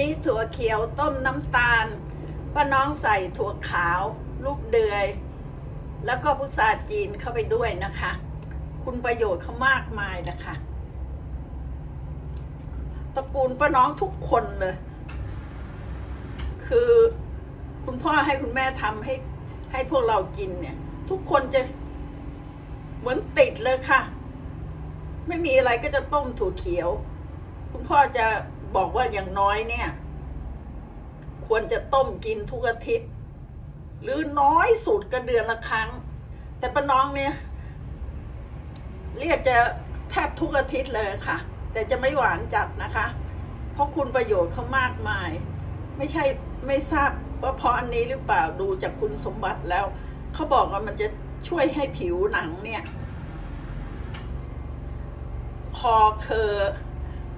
นี้ถั่วเขียวต้มน้ำตาลป้าน้องใส่ถั่วขาว ลูกเดือย แล้วก็พุทราจีนเข้าไปด้วยนะคะ คุณประโยชน์เขามากมายนะคะตระกูลป้าน้องทุกคนเลย คือคุณพ่อให้คุณแม่ทำให้ให้พวกเรากินเนี่ย ทุกคนจะเหมือนติดเลยค่ะ ไม่มีอะไรก็จะต้มถั่วเขียว คุณพ่อจะ บอกว่าอย่างน้อยเนี่ย ควรจะต้มกินทุกอาทิตย์ หรือน้อยสุดก็เดือนละครั้ง แต่ป้าน้องเนี่ย เรียกจะแทบทุกอาทิตย์เลยค่ะ แต่จะไม่หวานจัดนะคะ เพราะคุณประโยชน์เขามากมาย ไม่ใช่ไม่ทราบว่าเพราะอันนี้หรือเปล่าดูจากคุณสมบัติแล้วเขาบอกว่ามันจะช่วยให้ผิวหนังเนี่ย คอเคอ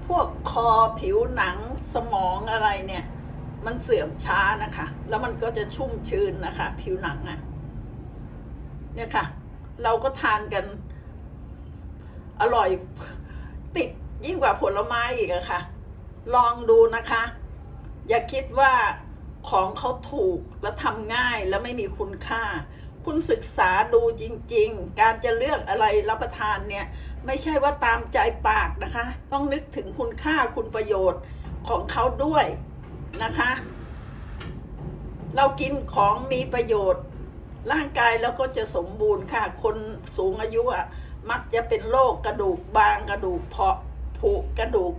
พวกคอผิวหนังสมองอะไรเนี่ย มันเสื่อมช้านะคะ แล้วมันก็จะชุ่มชื้นนะคะ ผิวหนังอะเนี่ยค่ะ เราก็ทานกัน อร่อยติดยิ่งกว่าผลไม้อีกอะค่ะ ลองดูนะคะ อย่าคิดว่าของเขาถูกและทำง่ายและไม่มีคุณค่า คุณศึกษาดูจริง ๆ การจะเลือกอะไรรับประทานเนี่ย ไม่ใช่ว่าตามใจปากนะคะ ต้องนึกถึงคุณค่าคุณประโยชน์ของเขาด้วยนะคะ เรากินของมีประโยชน์ ร่างกายเราก็จะสมบูรณ์ค่ะ คนสูงอายุอะมักจะเป็นโรคกระดูกบางกระดูกเพาะผุกระดูก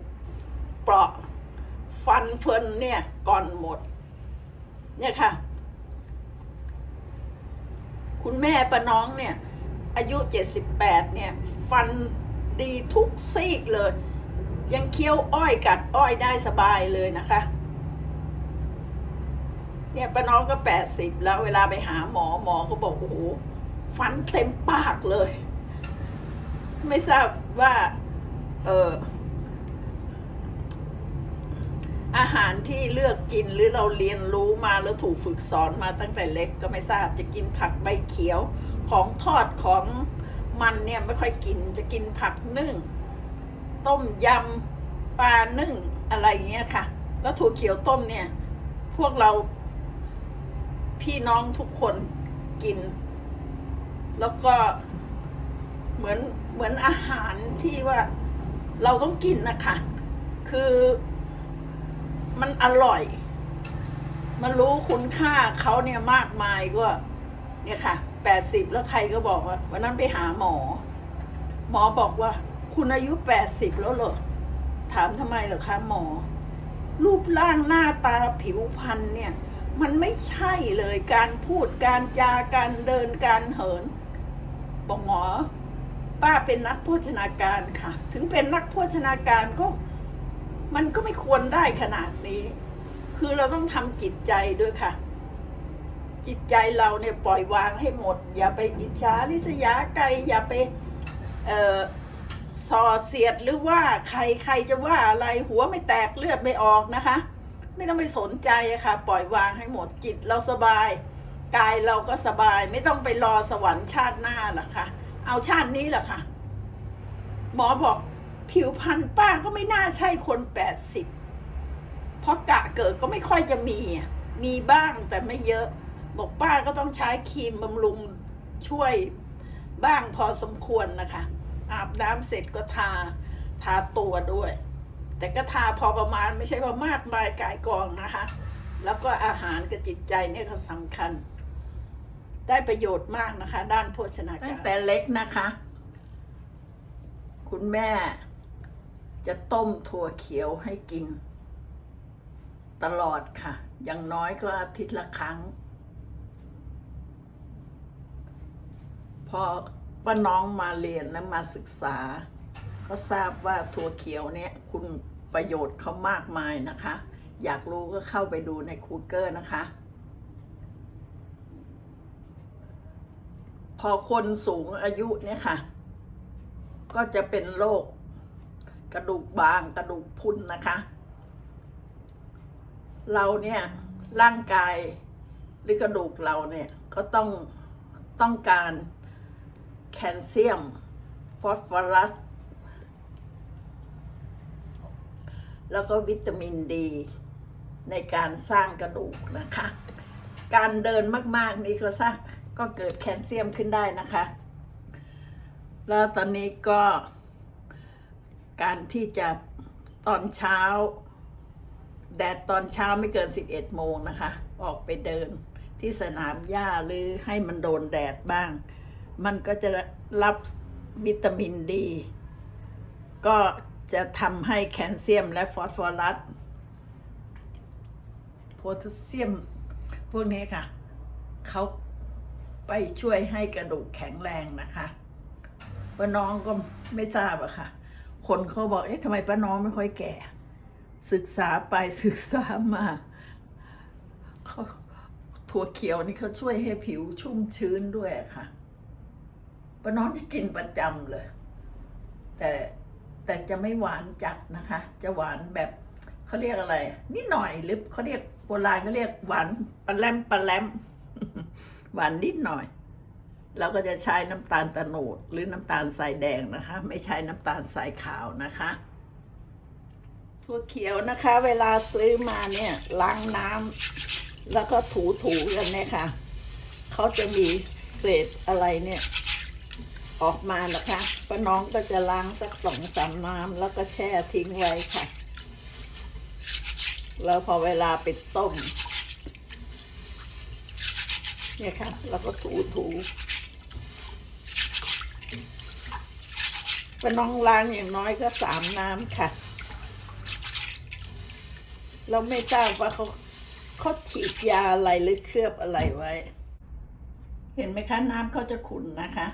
เปราะฟันเฟินเนี่ยก่อนหมดเนี่ยค่ะ คุณแม่ป้าน้องเนี่ย อายุ 78 เนี่ย ฟันดีทุกซีกเลย ยังเคี้ยวอ้อยกัดอ้อยได้สบายเลยนะคะ เนี่ยป้าน้องก็ 80 แล้วเวลาไปหาหมอหมอก็บอกโอ้โหฟันเต็มปากเลย ไม่ทราบว่า เออ อาหารที่เลือกกินหรือเราเรียนรู้มาแล้วถูกฝึกสอนมาตั้งแต่เล็กก็ไม่ทราบจะกินผักใบเขียวของทอดของมันเนี่ยไม่ค่อยกินจะกินผักนึ่ง ต้มยำปลานึ่งอะไรเงี้ยค่ะ แล้วถั่วเขียวต้มเนี่ย พวกเราพี่น้องทุกคนกิน แล้วก็เหมือนเหมือนอาหารที่ว่าเราต้องกินนะคะ คือ มันอร่อย มันรู้คุณค่าเขาเนี่ยมากมายก็ เนี่ยค่ะแปดสิบแล้วใครก็บอกว่าวันนั้นไปหาหมอ หมอบอกว่า คุณอายุแปดสิบแล้วเหรอถามทำไมเหรอคะหมอ รูปร่างหน้าตาผิวพรรณเนี่ย มันไม่ใช่เลยการพูดการจาการเดินการเหิน บอกหมอ ป้าเป็นนักโภชนาการค่ะ ถึงเป็นนักโภชนาการก็ มันก็ไม่ควรได้ขนาดนี้ คือเราต้องทำจิตใจด้วยค่ะ จิตใจเราเนี่ยปล่อยวางให้หมด อย่าไปอิจฉาริษยาใครอย่าไปเออส่อเสียดหรือว่าใครใครจะว่าอะไรหัวไม่แตกเลือดไม่ออกนะคะ ไม่ต้องไปสนใจอะค่ะ ปล่อยวางให้หมดจิตเราสบาย กายเราก็สบาย ไม่ต้องไปรอสวรรค์ชาติหน้าหรอกค่ะ เอาชาตินี้แหละค่ะหมอบอก ผิวพรรณป้าก็ไม่น่าใช่คนแปดสิบเพราะกะเกิดก็ไม่ค่อยจะมี มีบ้างแต่ไม่เยอะ บอกป้าก็ต้องใช้ครีมบำรุงช่วยบ้างพอสมควรนะคะ อาบน้ำเสร็จก็ทา ทาตัวด้วย แต่ก็ทาพอประมาณไม่ใช่ว่ามากมายกายกองนะคะ แล้วก็อาหารกับจิตใจเนี่ยก็สำคัญ ได้ประโยชน์มากนะคะ ด้านโภชนาการตั้งแต่เล็กนะคะ คุณแม่ จะต้มถั่วเขียวให้กิน ตลอดค่ะ อย่างน้อยก็อาทิตย์ละครั้ง พอป้าน้องมาเรียนและมาศึกษา ก็ทราบว่าถั่วเขียวเนี่ยคุณประโยชน์เขามากมายนะคะ อยากรู้ก็เข้าไปดูใน Google นะคะ พอคนสูงอายุเนี่ยค่ะ ก็จะเป็นโรค กระดูกบางกระดูกพุนนะคะ เราเนี่ยร่างกายหรือกระดูกเราเนี่ยก็ต้องต้องการแคลเซียม ฟอสฟอรัส แล้วก็วิตามินดี ในการสร้างกระดูกนะคะ การเดินมาก ๆ นี่ก็สร้างก็เกิดแคลเซียมขึ้นได้นะคะ แล้วตอนนี้ก็ การที่จะตอนเช้า แดดตอนเช้าไม่เกิน 11 โมงนะคะ ออกไปเดินที่สนามหญ้าหรือให้มันโดนแดดบ้าง มันก็จะรับวิตามินดี ก็จะทำให้แคลเซียมและฟอสฟอรัสโพแทสเซียม พวกนี้ค่ะ เขาไปช่วยให้กระดูกแข็งแรงนะคะป้าน้องก็ไม่ทราบอะค่ะ คนเขาบอก เอ๊ะทำไมป้าน้องไม่ค่อยแก่ ศึกษาไปศึกษามาเขาถั่วเขียวนี่เขาช่วยให้ผิวชุ่มชื้นด้วยค่ะป้าน้องจะกินประจำเลย แต่แต่จะไม่หวานจัดนะคะ จะหวานแบบเขาเรียกอะไร นิดหน่อยหรือเขาเรียกโบราณเขาเรียกหวานปลาแรมปลาแรมหวานนิดหน่อย เราก็จะใช้น้ำตาลตะโนดหรือน้ำตาลทรายแดงนะคะ ไม่ใช้น้ำตาลทรายขาวนะคะถั่วเขียวนะคะ เวลาซื้อมาเนี่ยล้างน้ำแล้วก็ถูๆกันเนี่ยค่ะเขาจะมีเศษอะไรเนี่ยออกมานะคะป้าน้องก็จะล้างสักสองสามน้ำแล้วก็แช่ทิ้งไว้ค่ะ แล้วพอเวลาไปต้มเนี่ยค่ะ แล้วก็ถูถู ป้าน้องล้างอย่างน้อยก็สามน้ำค่ะ เราไม่ทราบว่าเขาเขาฉีดยาอะไรหรือเคลือบอะไรไว้ เห็นไหมคะ น้ำเขาจะขุ่นนะคะ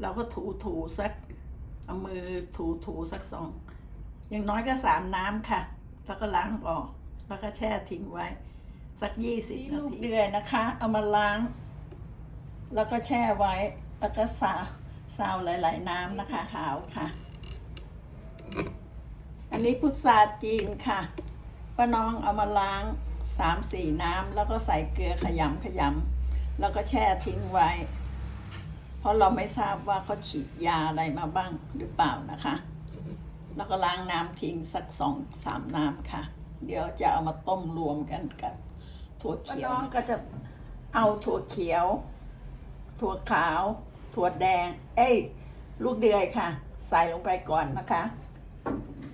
เราก็ถูถูสักเอามือถูถูสักสองอย่างน้อยก็สามน้ำค่ะ แล้วก็ล้างออก แล้วก็แช่ทิ้งไว้ สักยี่สิบนาทีเดือยนะคะ เอามาล้าง แล้วก็แช่ไว้ แล้วก็สา วสาวหลาย ๆ น้ำนะคะขาวค่ะ อันนี้พุทราจีนค่ะป้าน้องเอามาล้างสามสี่น้ำแล้วก็ใส่เกลือขยำขยำแล้วก็แช่ทิ้งไว้ เพราะเราไม่ทราบว่าเขาฉีดยาอะไรมาบ้างหรือเปล่านะคะ แล้วก็ล้างน้ำทิ้งสักสองสามน้ำค่ะ เดี๋ยวจะเอามาต้มรวมกันกับถั่วเขียวป้าน้องก็จะเอาถั่วเขียว ถั่วขาว ถั่วแดง เอ้ย ลูกเดือยค่ะ ใส่ลงไปก่อนนะคะ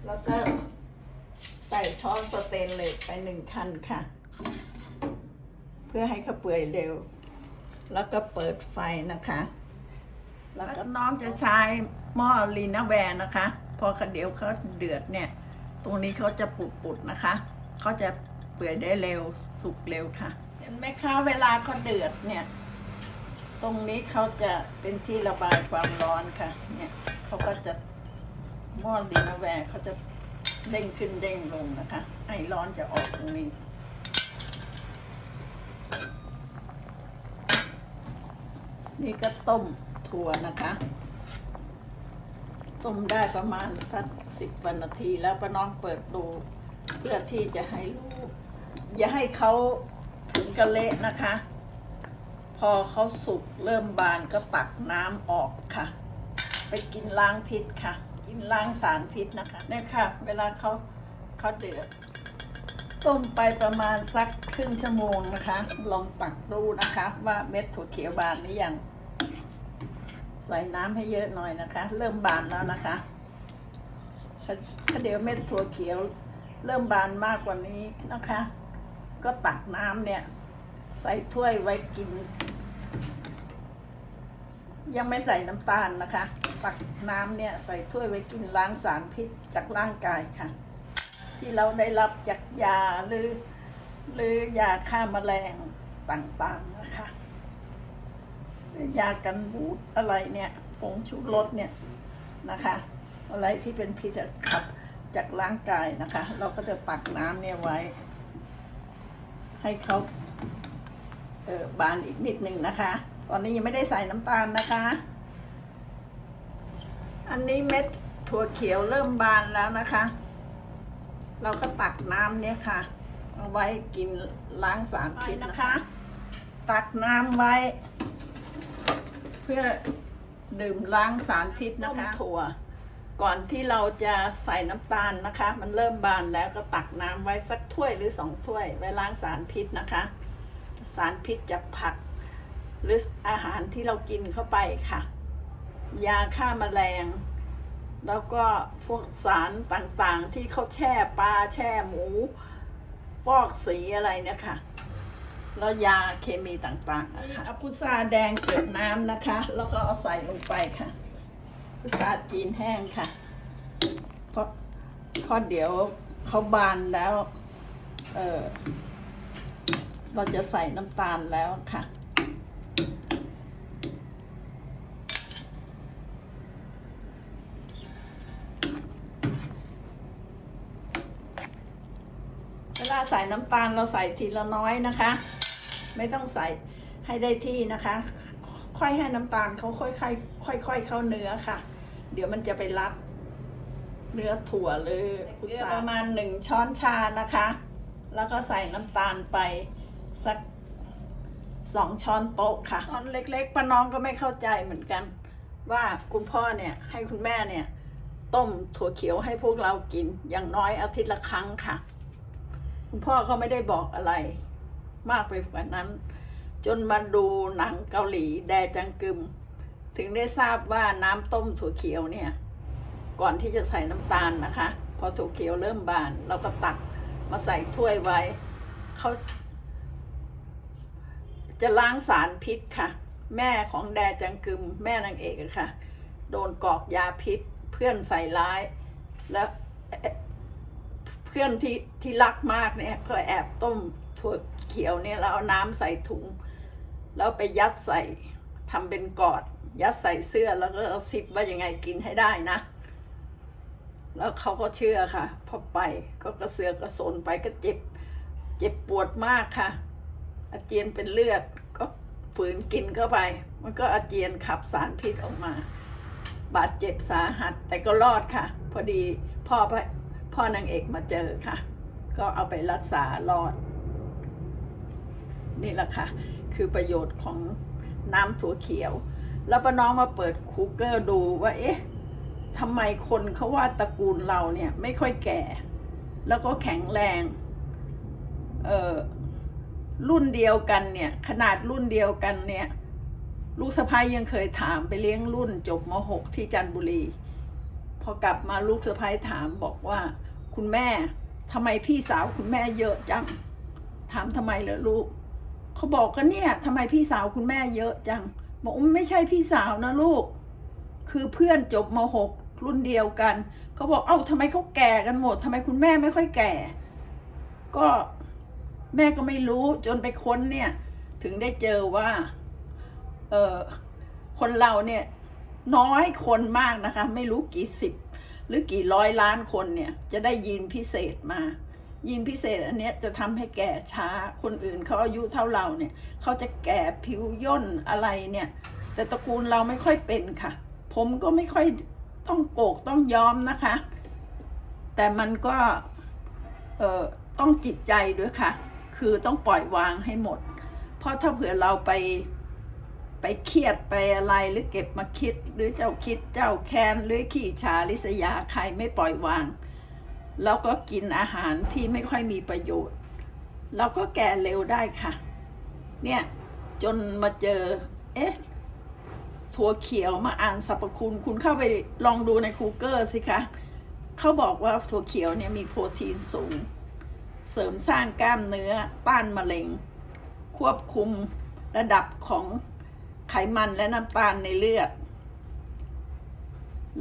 แล้วก็ใส่ช้อนสเตนเลสไปหนึ่งคันค่ะ เพื่อให้เขาเปื่อยเร็ว แล้วก็เปิดไฟนะคะ แล้วก็น้องจะใช้หม้อลีนาแวร์นะคะ พอเดี๋ยวเขาเดือดเนี่ย ตรงนี้เขาจะปุดๆนะคะเขาจะเปื่อยได้เร็วสุกเร็วค่ะ เห็นไหมคะเวลาเขาเดือดเนี่ย ตรงนี้เขาจะเป็นที่ระบายความร้อนค่ะ เนี่ยเขาก็จะหม้อลีนาแวร์เขาจะเด้งขึ้นเด้งลงนะคะ ไอร้อนจะออกตรงนี้นี่ก็ต้มถั่วนะคะ ต้มได้ประมาณสักสิบนาทีแล้วป้าน้องเปิดดูเพื่อที่จะให้รู้อย่าให้เขาถึงกระเละนะคะ พอเขาสุกเริ่มบานก็ตักน้ำออกค่ะ ไปกินล้างพิษค่ะ กินล้างสารพิษนะคะเนี่ยค่ะ เวลาเขาเขาเดือดต้มไปประมาณสักครึ่งชั่วโมงนะคะ ลองตักดูนะคะ ว่าเม็ดถั่วเขียวบานหรือยัง ใส่น้ำให้เยอะหน่อยนะคะ เริ่มบานแล้วนะคะถ้าเดี๋ยวเม็ดถั่วเขียว เริ่มบานมากกว่านี้นะคะ ก็ตักน้ำเนี่ย ใส่ถ้วยไว้กิน ยังไม่ใส่น้ำตาลนะคะ ตักน้ำเนี่ย ใส่ถ้วยไว้กินล้างสารพิษจากร่างกายค่ะ ที่เราได้รับจากยาหรือ หรือยาฆ่าแมลงต่างๆนะคะหรือยากันบูดอะไรเนี่ยผงชูรสเนี่ยนะคะ อะไรที่เป็นพิษขับจากร่างกายนะคะ เราก็จะตักน้ำเนี่ยไว้ ให้เขา เออบานอีกนิดหนึ่งนะคะ ตอนนี้ยังไม่ได้ใส่น้ำตาลนะคะ อันนี้เม็ดถั่วเขียวเริ่มบานแล้วนะคะ เราก็ตักน้ำเนี่ยค่ะ เอาไว้กินล้างสารพิษนะคะ ตักน้ำไว้ เพื่อดื่มล้างสารพิษนะคะถั่ว ก่อนที่เราจะใส่น้ำตาลนะคะ มันเริ่มบานแล้วก็ตักน้ำไว้สักถ้วยหรือสองถ้วย ไว้ล้างสารพิษนะคะ สารพิษจากผัก หรืออาหารที่เรากินเข้าไปค่ะ ยาฆ่าแมลง แล้วก็พวกสารต่างๆ ที่เขาแช่ปลาแช่หมูฟอกสีอะไรเนี่ยค่ะแล้วยาเคมีต่างๆอะค่ะเอาพุทราแดงเกลือน้ำนะคะ แล้วก็เอาใส่ลงไปค่ะ พุทราจีนแห้งค่ะ เพราะเพราะเดี๋ยวเขาบานแล้ว เออ เราจะใส่น้ำตาลแล้วค่ะ เวลาใส่น้ำตาลเราใส่ทีละน้อยนะคะ ไม่ต้องใส่ให้ได้ที่นะคะ ค่อยให้น้ำตาลเขาค่อยๆค่อย ๆ เข้าเนื้อค่ะ เดี๋ยวมันจะไปรัดเนื้อถั่วหรือพุทราประมาณหนึ่งช้อนชานะคะ แล้วก็ใส่น้ำตาลไป สักสองช้อนโต๊ะค่ะตอนเล็กๆป้าน้องก็ไม่เข้าใจเหมือนกัน ว่าคุณพ่อเนี่ยให้คุณแม่เนี่ย ต้มถั่วเขียวให้พวกเรากินอย่างน้อยอาทิตย์ละครั้งค่ะ คุณพ่อเขาไม่ได้บอกอะไร มากไปกว่านั้น จนมาดูหนังเกาหลีแดจังกึม ถึงได้ทราบว่าน้ำต้มถั่วเขียวเนี่ย ก่อนที่จะใส่น้ำตาลนะคะ พอถั่วเขียวเริ่มบาน เราก็ตักมาใส่ถ้วยไว้เขา จะล้างสารพิษค่ะ แม่ของแดจังกึมแม่นางเอกอะค่ะ โดนกอกยาพิษ เพื่อนใส่ร้าย แล้วเพื่อนที่ที่รักมากเนี่ย ก็แอบต้มถั่วเขียวเนี่ยแล้วเอาน้ำใส่ถุง แล้วไปยัดใส่ทำเป็นกอด ยัดใส่เสื้อแล้วก็เอาซิปว่ายังไงกินให้ได้นะแล้วเขาก็เชื่อค่ะ พอไปก็กระเสือกกระสนไปก็เจ็บ เจ็บปวดมากค่ะ อาเจียนเป็นเลือดก็ฝืนกินเข้าไป มันก็อาเจียนขับสารพิษออกมา บาดเจ็บสาหัสแต่ก็รอดค่ะ พอดีพ่อพ่อนางเอกมาเจอค่ะ ก็เอาไปรักษารอด นี่แหละค่ะ คือประโยชน์ของน้ำถั่วเขียว แล้วป้าน้องมาเปิดคูเกอร์ดูว่าเอ๊ะทำไมคนเขาว่าตระกูลเราเนี่ยไม่ค่อยแก่ แล้วก็แข็งแรง เออ รุ่นเดียวกันเนี่ย ขนาดรุ่นเดียวกันเนี่ย ลูกสะพ้ายยังเคยถามไปเลี้ยงรุ่นจบม .6 ที่จันทบุรี พอกลับมาลูกสะพ้ายถามบอกว่า คุณแม่ทำไมพี่สาวคุณแม่เยอะจังถามทำไมเหรอลูกเขาบอกก็เนี่ยทำไมพี่สาวคุณแม่เยอะจังบอกไม่ใช่พี่สาวนะลูก คือเพื่อนจบม .6 รุ่นเดียวกันเขาบอกเอ้าทำไมเขาแก่กันหมดทำไมคุณแม่ไม่ค่อยแก่ ก็ แม่ก็ไม่รู้จนไปค้นเนี่ย ถึงได้เจอว่า เออคนเราเนี่ย น้อยคนมากนะคะ ไม่รู้กี่สิบ หรือกี่ร้อยล้านคนเนี่ย จะได้ยีนพิเศษมายีนพิเศษอันเนี้ยจะทำให้แก่ช้าคนอื่นเขาอายุเท่าเราเนี่ยเขาจะแก่ผิวย่นอะไรเนี่ย แต่ตระกูลเราไม่ค่อยเป็นค่ะ ผมก็ไม่ค่อยต้องโกกต้องยอมนะคะ แต่มันก็เอ่อต้องจิตใจด้วยค่ะ คือต้องปล่อยวางให้หมด เพราะถ้าเผื่อเราไปไปเครียดไปอะไรหรือเก็บมาคิดหรือเจ้าคิดเจ้าแค้นหรือขี้ฉาลิษยาใครไม่ปล่อยวาง แล้วก็กินอาหารที่ไม่ค่อยมีประโยชน์ เราก็แก่เร็วได้ค่ะ เนี่ยจนมาเจอ เอ๊ะถั่วเขียวมาอ่านสรรพคุณ คุณเข้าไปลองดูใน Google สิคะเขาบอกว่าถั่วเขียวเนี่ยมีโปรตีนสูง ริมสร้างกล้ามเนื้อต้านมะเร็ง ควบคุมระดับของไขมันและน้ำตาลในเลือด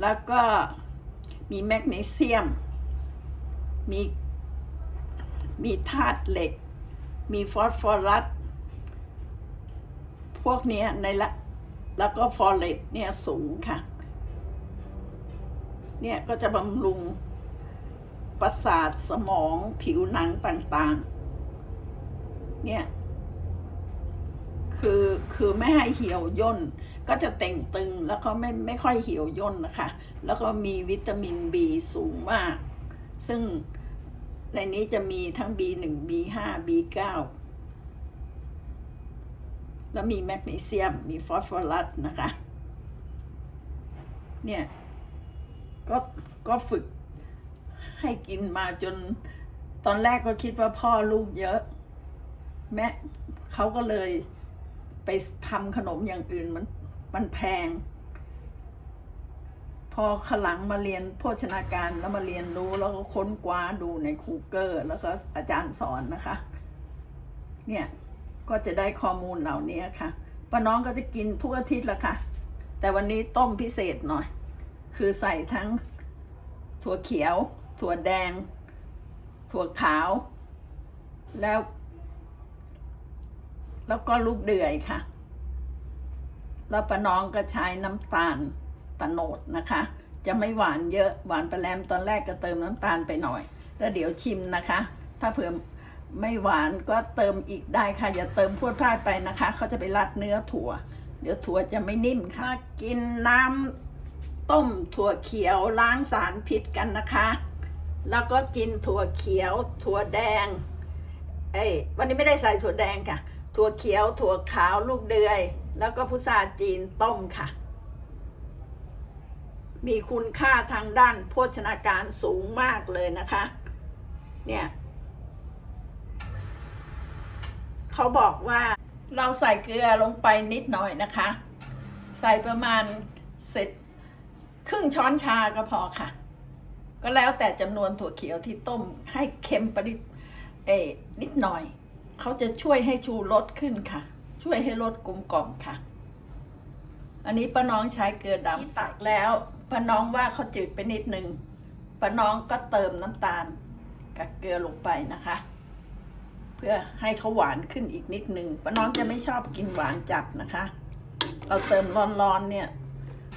แล้วก็มีแมกนีเซียม มีมีธาตุเหล็ก มีฟอสฟอรัส พวกเนี้ยในละแล้วก็ฟอเรตเนี่ยสูงค่ะ เนี่ยก็จะบำรุง ประสาทสมองผิวหนังต่างๆ เนี่ย คือคือไม่ให้เหี่ยวย่น ก็จะเต่งตึงแล้วก็ไม่ไม่ค่อยเหี่ยวย่นนะคะ แล้วก็มีวิตามิน B สูงมาก ซึ่งในนี้จะมีทั้ง B1 B5 B9 แล้วมีแมกนีเซียม มีฟอสฟอรัสนะคะ เนี่ย ก็ก็ฝึก ให้กินมาจน ตอนแรกก็คิดว่าพ่อลูกเยอะ แม่เขาก็เลยไปทำขนมอย่างอื่นมันมันแพง พอขลังมาเรียนโภชนาการแล้วมาเรียนรู้แล้วก็ค้นคว้าดูในคูเกอร์ แล้วก็อาจารย์สอนนะคะ เนี่ยก็จะได้ข้อมูลเหล่านี้ค่ะป้าน้องก็จะกินทุกอาทิตย์ละค่ะ แต่วันนี้ต้มพิเศษหน่อย คือใส่ทั้งถั่วเขียว ถั่วแดง ถั่วขาว แล้ว แล้วก็ลูกเดือยค่ะ แล้วป้าน้องก็ใช้น้ำตาลตะโนดนะคะ จะไม่หวานเยอะ หวานไปแลมตอนแรกก็เติมน้ำตาลไปหน่อย แล้วเดี๋ยวชิมนะคะ ถ้าเผื่อไม่หวานก็เติมอีกได้ค่ะ อย่าเติมพวดพลาดไปนะคะ เขาจะไปรัดเนื้อถั่ว เดี๋ยวถั่วจะไม่นิ่มค่ะ กินน้ำต้มถั่วเขียวล้างสารพิษกันนะคะ แล้วก็กินถั่วเขียว ถั่วแดงเอ้ยวันนี้ไม่ได้ใส่ถั่วแดงค่ะ ถั่วเขียว ถั่วขาวลูกเดือย แล้วก็พุทราจีนต้มค่ะ มีคุณค่าทางด้านโภชนาการสูงมากเลยนะคะ เนี่ยเขาบอกว่าเราใส่เกลือลงไปนิดหน่อยนะคะ ใส่ประมาณเสร็จครึ่งช้อนชาก็พอค่ะ ก็แล้วแต่จำนวนถั่วเขียวที่ต้มให้เค็มประดิษเออนิดหน่อย เขาจะช่วยให้ชูรสขึ้นค่ะ ช่วยให้รสกลมกล่อมค่ะ อันนี้ป้าน้องใช้เกลือดำตักแล้วป้าน้องว่าเขาจืดไปนิดนึงป้าน้องก็เติมน้ำตาลกับเกลือลงไปนะคะ เพื่อให้เขาหวานขึ้นอีกนิดนึงป้าน้องจะไม่ชอบกินหวานจัดนะคะ เราเติมร้อนๆเนี่ย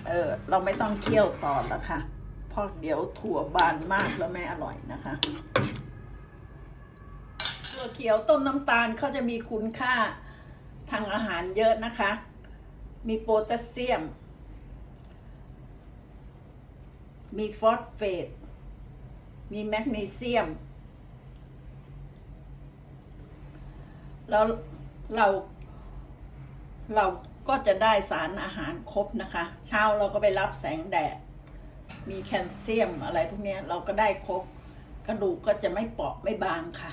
เออเราไม่ต้องเคี่ยวต่อแล้วค่ะ เพราะเดี๋ยวถั่วบานมากแล้วไม่อร่อยนะคะถั่วเขียวต้มน้ำตาลเขาจะมีคุณค่าทางอาหารเยอะนะคะ มีโพแทสเซียม มีฟอสเฟต มีแมกนีเซียม แล้วเราเราก็จะได้สารอาหารครบนะคะ เช้าเราก็ไปรับแสงแดด มีแคลเซียมอะไรพวกนี้เราก็ได้ครบ กระดูกก็จะไม่เปราะไม่บางค่ะ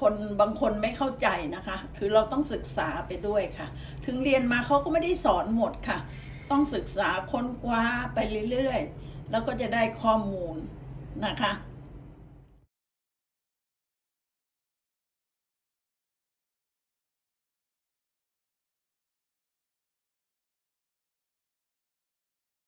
คนบางคนไม่เข้าใจนะคะ คือเราต้องศึกษาไปด้วยค่ะ ถึงเรียนมาเขาก็ไม่ได้สอนหมดค่ะ ต้องศึกษาค้นคว้าไปเรื่อยๆ แล้วก็จะได้ข้อมูลนะคะ